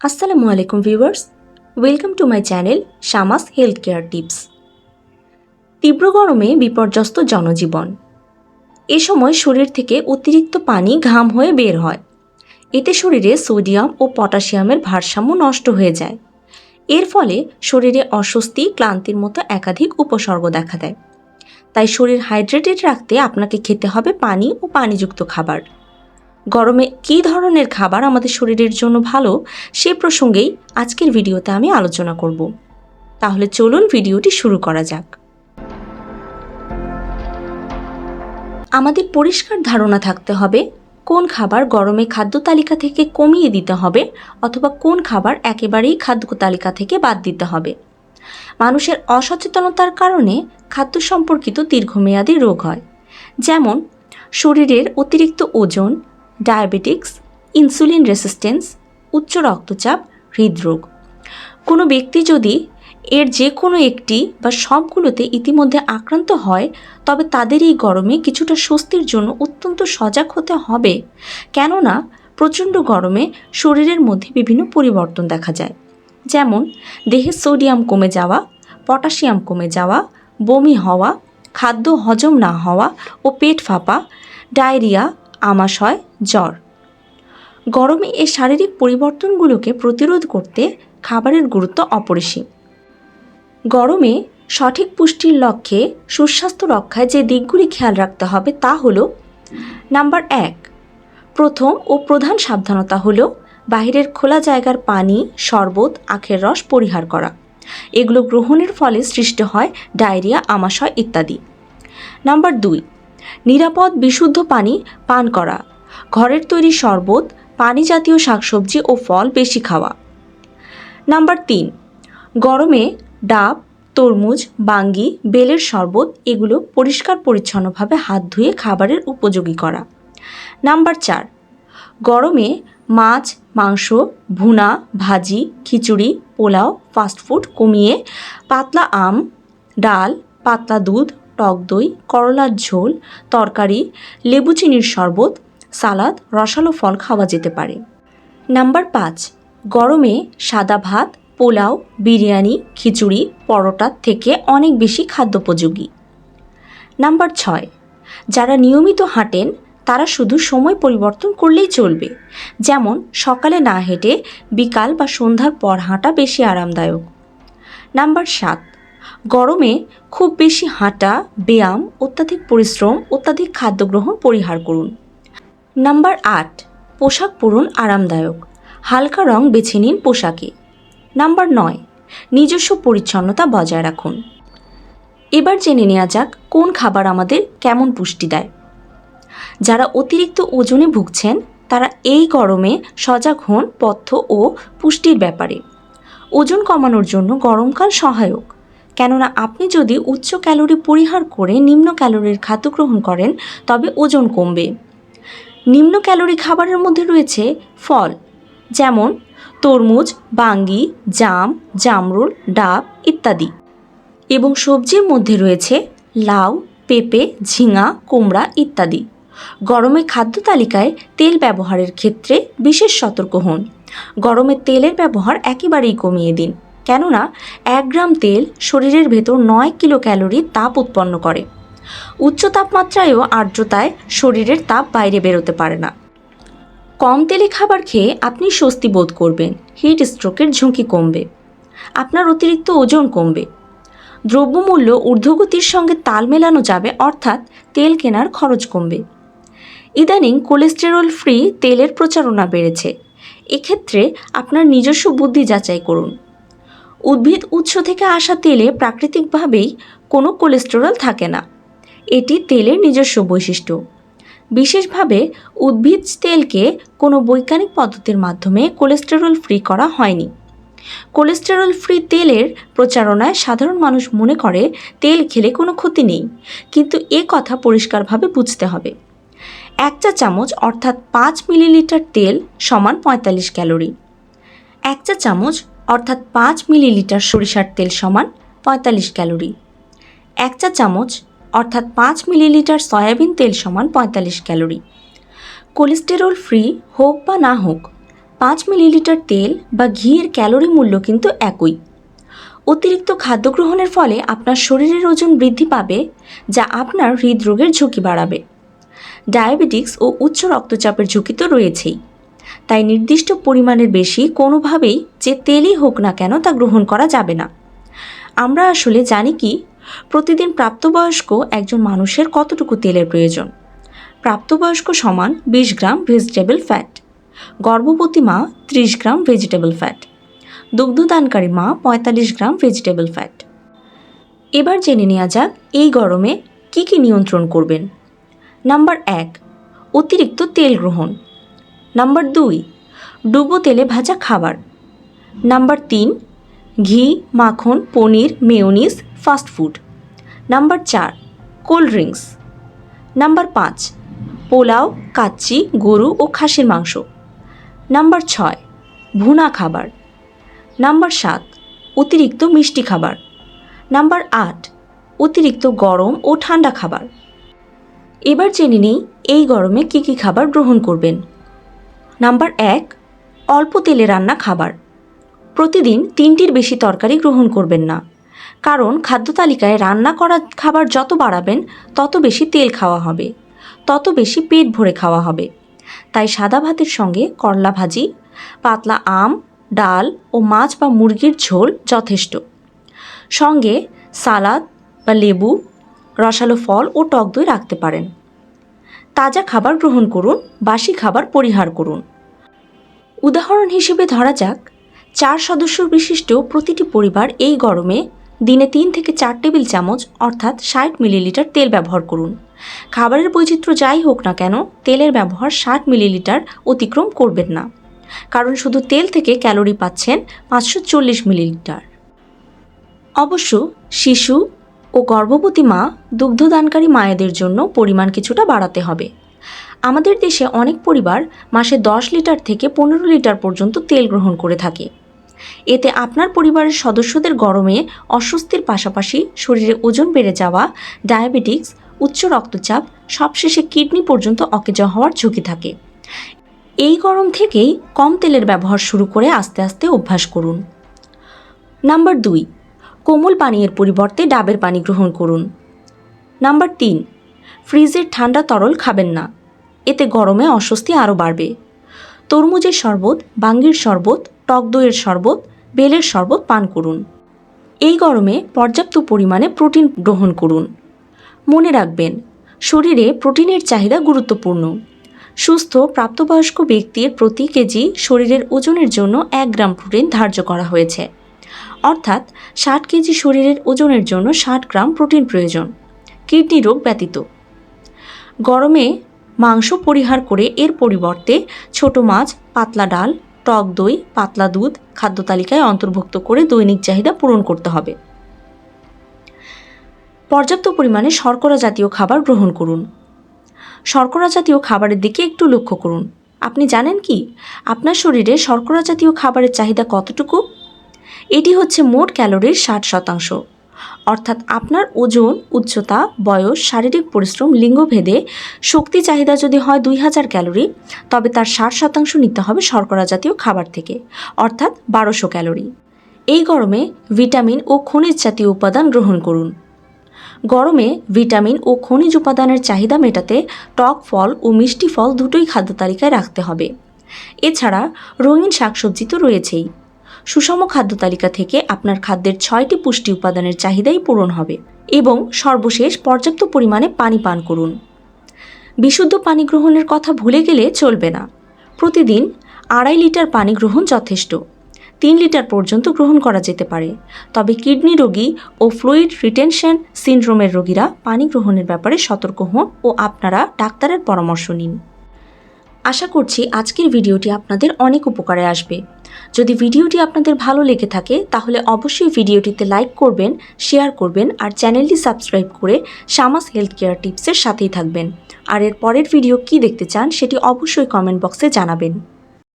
আসসালামু আলাইকুম viewers, welcome to my channel Shamas health care tips. তীব্র গরমে বিপর্যস্ত জনজীবন। এ সময় শরীর থেকে অতিরিক্ত পানি ঘাম হয়ে বের হয়। এতে শরীরে সোডিয়াম ও পটাশিয়ামের ভারসাম্য নষ্ট হয়ে যায়। এর ফলে শরীরে অস্বস্তি, ক্লান্তির মতো একাধিক উপসর্গ দেখা দেয়। তাই শরীর হাইড্রেটেড রাখতে আপনাকে খেতে হবে পানি ও পানিযুক্ত খাবার। গরমে কী ধরনের খাবার আমাদের শরীরের জন্য ভালো সে প্রসঙ্গেই আজকের ভিডিওতে আমি আলোচনা করব। তাহলে চলুন ভিডিওটি শুরু করা যাক। আমাদের পরিষ্কার ধারণা থাকতে হবে, কোন খাবার গরমে খাদ্য তালিকা থেকে কমিয়ে দিতে হবে অথবা কোন খাবার একেবারেই খাদ্য তালিকা থেকে বাদ দিতে হবে। মানুষের অসচেতনতার কারণে খাদ্য সম্পর্কিত দীর্ঘমেয়াদী রোগ হয়। যেমন, শরীরের অতিরিক্ত ওজন ডায়াবেটিক্স, ইনসুলিন রেসিস্টেন্স উচ্চ রক্তচাপ, হৃদরোগ। কোনো ব্যক্তি যদি এর যে কোনো একটি বা সবগুলোতে ইতিমধ্যে আক্রান্ত হয়, তবে তাদের এই গরমে কিছুটা স্বস্তির জন্য অত্যন্ত সজাগ হতে হবে। কেননা, প্রচণ্ড গরমে শরীরের মধ্যে বিভিন্ন পরিবর্তন দেখা যায়। যেমন, দেহে সোডিয়াম কমে যাওয়া, পটাশিয়াম কমে যাওয়া, বমি হওয়া, খাদ্য হজম না হওয়া ও পেট ফাঁপা, ডায়রিয়া আমাশয় জ্বর। গরমে এই শারীরিক পরিবর্তনগুলোকে প্রতিরোধ করতে খাবারের গুরুত্ব অপরিসীম। গরমে সঠিক পুষ্টির লক্ষ্যে সুস্বাস্থ্য রক্ষায় যে দিকগুলি খেয়াল রাখতে হবে তা হল, নাম্বার এক, প্রথম ও প্রধান সাবধানতা হল বাহিরের খোলা জায়গার পানি, শরবত, আখের রস পরিহার করা। এগুলো গ্রহণের ফলে সৃষ্টি হয় ডায়রিয়া আমাশয় ইত্যাদি। নাম্বার দুই নিরাপদ, বিশুদ্ধ পানি পান করা। ঘরের তৈরি শরবত, পানি জাতীয় শাকসবজি ও ফল বেশি খাওয়া। নাম্বার তিন, গরমে ডাব, তরমুজ, বাঙ্গি, বেলের শরবত এগুলো পরিষ্কার পরিচ্ছন্নভাবে হাত ধুয়ে খাবারের উপযোগী করা। নাম্বার চার, গরমে মাছ, মাংস, ভুনা, ভাজি, খিচুড়ি, পোলাও ফাস্টফুড কমিয়ে পাতলা আম, ডাল, পাতলা দুধ টক দই, করলার ঝোল, তরকারি, লেবু চিনির শরবত, সালাদ, রসালো ফল খাওয়া যেতে পারে। নাম্বার পাঁচ, গরমে সাদা ভাত, পোলাও, বিরিয়ানি, খিচুড়ি পরোটার থেকে অনেক বেশি খাদ্যোপযোগী। নাম্বার ছয়, যারা নিয়মিত হাঁটেন, তারা শুধু সময় পরিবর্তন করলেই চলবে। যেমন, সকালে না হেঁটে বিকাল বা সন্ধ্যার পর হাঁটা বেশি আরামদায়ক। নাম্বার সাত গরমে খুব বেশি হাঁটা, ব্যায়াম, অত্যাধিক পরিশ্রম, অত্যাধিক খাদ্য গ্রহণ পরিহার করুন। নাম্বার আট, পোশাক পরুন আরামদায়ক। হালকা রং বেছে নিন পোশাকে। নাম্বার নয়, নিজস্ব পরিচ্ছন্নতা বজায় রাখুন। এবার জেনে নেওয়া যাক কোন খাবার আমাদের কেমন পুষ্টি দেয়। যারা অতিরিক্ত ওজনে ভুগছেন, তারা এই গরমে সজাগ হন পথ্য ও পুষ্টির ব্যাপারে। ওজন কমানোর জন্য গরমকাল সহায়ক। কেননা আপনি যদি উচ্চ ক্যালোরি পরিহার করে নিম্ন ক্যালোরির খাদ্য গ্রহণ করেন, তবে ওজন কমবে। নিম্ন ক্যালোরি খাবারের মধ্যে রয়েছে ফল, যেমন তরমুজ, বাঙ্গি, জাম, জামরুল, ডাব ইত্যাদি। এবং সবজির মধ্যে রয়েছে লাউ, পেঁপে, ঝিঙা, কুমড়া ইত্যাদি। গরমে খাদ্য তালিকায় তেল ব্যবহারের ক্ষেত্রে বিশেষ সতর্ক হন। গরমে তেলের ব্যবহার একেবারেই কমিয়ে দিন। কেননা এক গ্রাম তেল শরীরের ভেতর নয় কিলো ক্যালোরি তাপ উৎপন্ন করে। উচ্চ তাপমাত্রায়ও আর্দ্রতায় শরীরের তাপ বাইরে বেরোতে পারে না। কম তেলে খাবার খেয়ে আপনি স্বস্তি বোধ করবেন হিট স্ট্রোকের ঝুঁকি কমবে, আপনার অতিরিক্ত ওজন কমবে। দ্রব্যমূল্য ঊর্ধ্বগতির সঙ্গে তাল মেলানো যাবে, অর্থাৎ তেল কেনার খরচ কমবে। ইদানিং কোলেস্টেরল ফ্রি তেলের প্রচারণা বেড়েছে। এক্ষেত্রে আপনার নিজস্ব বুদ্ধি যাচাই করুন। উদ্ভিদ উৎস থেকে আসা তেলে প্রাকৃতিকভাবেই কোনো কোলেস্টেরল থাকে না। এটি তেলের নিজস্ব বৈশিষ্ট্য। বিশেষভাবে উদ্ভিদ তেলকে কোনো বৈজ্ঞানিক পদ্ধতির মাধ্যমে কোলেস্টেরল ফ্রি করা হয়নি। কোলেস্টেরল ফ্রি তেলের প্রচারণায় সাধারণ মানুষ মনে করে তেল খেলে কোনো ক্ষতি নেই, কিন্তু এ কথা পরিষ্কারভাবে বুঝতে হবে। এক চা চামচ অর্থাৎ পাঁচ মিলিলিটার তেল সমান পঁয়তাল্লিশ ক্যালোরি। এক চা চামচ অর্থাৎ পাঁচ মিলিলিটার সরিষার তেল সমান পঁয়তাল্লিশ ক্যালোরি। এক চা চামচ, অর্থাৎ পাঁচ মিলিলিটার সয়াবিন তেল সমান পঁয়তাল্লিশ ক্যালোরি। কোলেস্টেরল ফ্রি হোক বা না হোক, পাঁচ মিলিলিটার তেল বা ঘিয়ের ক্যালোরি মূল্য কিন্তু একই। অতিরিক্ত খাদ্য গ্রহণের ফলে আপনার শরীরের ওজন বৃদ্ধি পাবে, যা আপনার হৃদরোগের ঝুঁকি বাড়াবে। ডায়াবেটিক্স ও উচ্চ রক্তচাপের ঝুঁকি তো রয়েছেই। তাই নির্দিষ্ট পরিমাণের বেশি কোনোভাবেই যে তেলই হোক না কেন তা গ্রহণ করা যাবে না। আমরা আসলে জানি কি, প্রতিদিন প্রাপ্তবয়স্ক একজন মানুষের কতটুকু তেলের প্রয়োজন। প্রাপ্তবয়স্ক সমান বিশ গ্রাম ভেজিটেবল ফ্যাট, গর্ভবতী মা ত্রিশ গ্রাম ভেজিটেবল ফ্যাট, দুগ্ধদানকারী মা পঁয়তাল্লিশ গ্রাম ভেজিটেবল ফ্যাট। এবার জেনে নেওয়া যাক এই গরমে কি কি নিয়ন্ত্রণ করবেন। নাম্বার এক, অতিরিক্ত তেল গ্রহণ। নাম্বার দুই, ডুবো তেলে ভাজা খাবার। নাম্বার তিন, ঘি, মাখন, paneer, mayonnaise fast food number চার, কোল্ড ড্রিঙ্কস। নাম্বার পাঁচ, পোলাও, কাচ্চি, গরু ও খাসির মাংস। নাম্বার ছয়, ভুনা খাবার। নাম্বার সাত, অতিরিক্ত মিষ্টি খাবার। নাম্বার আট, অতিরিক্ত গরম ও ঠান্ডা খাবার। এবার জেনে নিই এই গরমে কী কী খাবার গ্রহণ করবেন। নাম্বার এক, অল্প তেলে রান্না খাবার। প্রতিদিন তিনটির বেশি তরকারি গ্রহণ করবেন না। কারণ খাদ্য তালিকায় রান্না করা খাবার যত বাড়াবেন, তত বেশি তেল খাওয়া হবে, তত বেশি পেট ভরে খাওয়া হবে। তাই সাদা ভাতের সঙ্গে করলা ভাজি, পাতলা আম, ডাল ও মাছ বা মুরগির ঝোল যথেষ্ট। সঙ্গে সালাদ বা লেবু, রসালো ফল ও টক দই রাখতে পারেন। তাজা খাবার গ্রহণ করুন, বাসি খাবার পরিহার করুন। উদাহরণ হিসেবে ধরা যাক, চার সদস্য বিশিষ্ট প্রতিটি পরিবার এই গরমে দিনে তিন থেকে চার টেবিল চামচ, অর্থাৎ ষাট মিলিলিটার তেল ব্যবহার করুন। খাবারের বৈচিত্র্য যাই হোক না কেন, তেলের ব্যবহার ষাট মিলিলিটার অতিক্রম করবেন না। কারণ শুধু তেল থেকে ক্যালোরি পাচ্ছেন পাঁচশো চল্লিশ মিলিলিটার। অবশ্য শিশু ও গর্ভবতী মা দুগ্ধদানকারী মায়েদের জন্য পরিমাণ কিছুটা বাড়াতে হবে। আমাদের দেশে অনেক পরিবার মাসে দশ লিটার থেকে পনেরো লিটার পর্যন্ত তেল গ্রহণ করে থাকে। এতে আপনার পরিবারের সদস্যদের গরমে অস্বস্তির পাশাপাশি শরীরে ওজন বেড়ে যাওয়া, ডায়াবেটিক্স, উচ্চ রক্তচাপ, সবশেষে কিডনি পর্যন্ত অকেজা হওয়ার ঝুঁকি থাকে। এই গরম থেকেই কম তেলের ব্যবহার শুরু করে আস্তে আস্তে অভ্যাস করুন। নাম্বার দুই কোমল পানীয়ের পরিবর্তে ডাবের পানি গ্রহণ করুন। নাম্বার তিন, ফ্রিজের ঠান্ডা তরল খাবেন না। এতে গরমে অস্বস্তি আরও বাড়বে। তরমুজের শরবত, বাঙ্গির শরবত, টক দইয়ের শরবত, বেলের শরবত পান করুন। এই গরমে পর্যাপ্ত পরিমাণে প্রোটিন গ্রহণ করুন। মনে রাখবেন, শরীরে প্রোটিনের চাহিদা গুরুত্বপূর্ণ। সুস্থ, প্রাপ্তবয়স্ক ব্যক্তির প্রতি কেজি শরীরের ওজনের জন্য এক গ্রাম প্রোটিন ধার্য করা হয়েছে। অর্থাৎ ষাট কেজি শরীরের ওজনের জন্য ষাট গ্রাম প্রোটিন প্রয়োজন। কিডনি রোগ ব্যতীত। গরমে মাংস পরিহার করে এর পরিবর্তে ছোট মাছ, পাতলা ডাল, টক দই, পাতলা দুধ খাদ্য তালিকায় অন্তর্ভুক্ত করে দৈনিক চাহিদা পূরণ করতে হবে। পর্যাপ্ত পরিমাণে শর্করা জাতীয় খাবার গ্রহণ করুন। শর্করা জাতীয় খাবারের দিকে একটু লক্ষ্য করুন। আপনি জানেন কি? আপনার শরীরে শর্করা জাতীয় খাবারের চাহিদা কতটুকু? এটি হচ্ছে মোট ক্যালোরির ষাট শতাংশ। অর্থাৎ আপনার ওজন, উচ্চতা, বয়স, শারীরিক পরিশ্রম, লিঙ্গভেদে শক্তি চাহিদা যদি হয় দুই হাজার ক্যালোরি, তবে তার ষাট শতাংশ নিতে হবে শর্করা জাতীয় খাবার থেকে, অর্থাৎ বারোশো ক্যালোরি। এই গরমে ভিটামিন ও খনিজ জাতীয় উপাদান গ্রহণ করুন। গরমে ভিটামিন ও খনিজ উপাদানের চাহিদা মেটাতে টক ফল ও মিষ্টি ফল দুটোই খাদ্য তালিকায় রাখতে হবে। এছাড়া রঙিন শাকসবজি তো রয়েছেই। সুষম খাদ্য তালিকা থেকে আপনার খাদ্যের ছয়টি পুষ্টি উপাদানের চাহিদাই পূরণ হবে এবং সর্বশেষ পর্যাপ্ত পরিমাণে পানি পান করুন। বিশুদ্ধ পানি গ্রহণের কথা ভুলে গেলে চলবে না। প্রতিদিন আড়াই লিটার পানি গ্রহণ যথেষ্ট। তিন লিটার পর্যন্ত গ্রহণ করা যেতে পারে। তবে কিডনি রোগী ও ফ্লুইড রিটেনশন সিনড্রোমের রোগীরা পানি গ্রহণের ব্যাপারে সতর্ক হন ও আপনারা ডাক্তারের পরামর্শ নিন। আশা করছি আজকের ভিডিওটি আপনাদের অনেক উপকারে আসবে। যদি ভিডিওটি আপনাদের ভালো লেগে থাকে, তাহলে অবশ্যই ভিডিওটিতে লাইক করবেন, শেয়ার করবেন আর চ্যানেলটি সাবস্ক্রাইব করে সামাস হেলথ কেয়ার টিপসের সাথেই থাকবেন। আর এর পরের ভিডিও কি দেখতে চান, সেটি অবশ্যই কমেন্ট বক্সে জানাবেন।